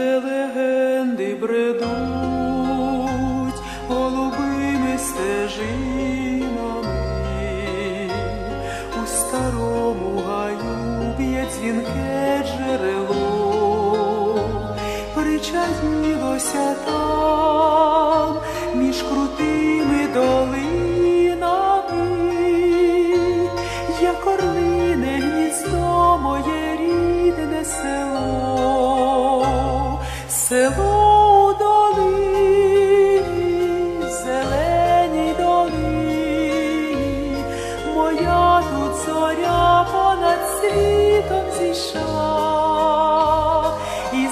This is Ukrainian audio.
легенди бредуть голубими стежинами, у старому гаю б'є дзвінке джерело, причаїлося там між крутими долинами, як орлине гніздо село у долині, зеленій долині, моя тут зоря понад світом зійшла. і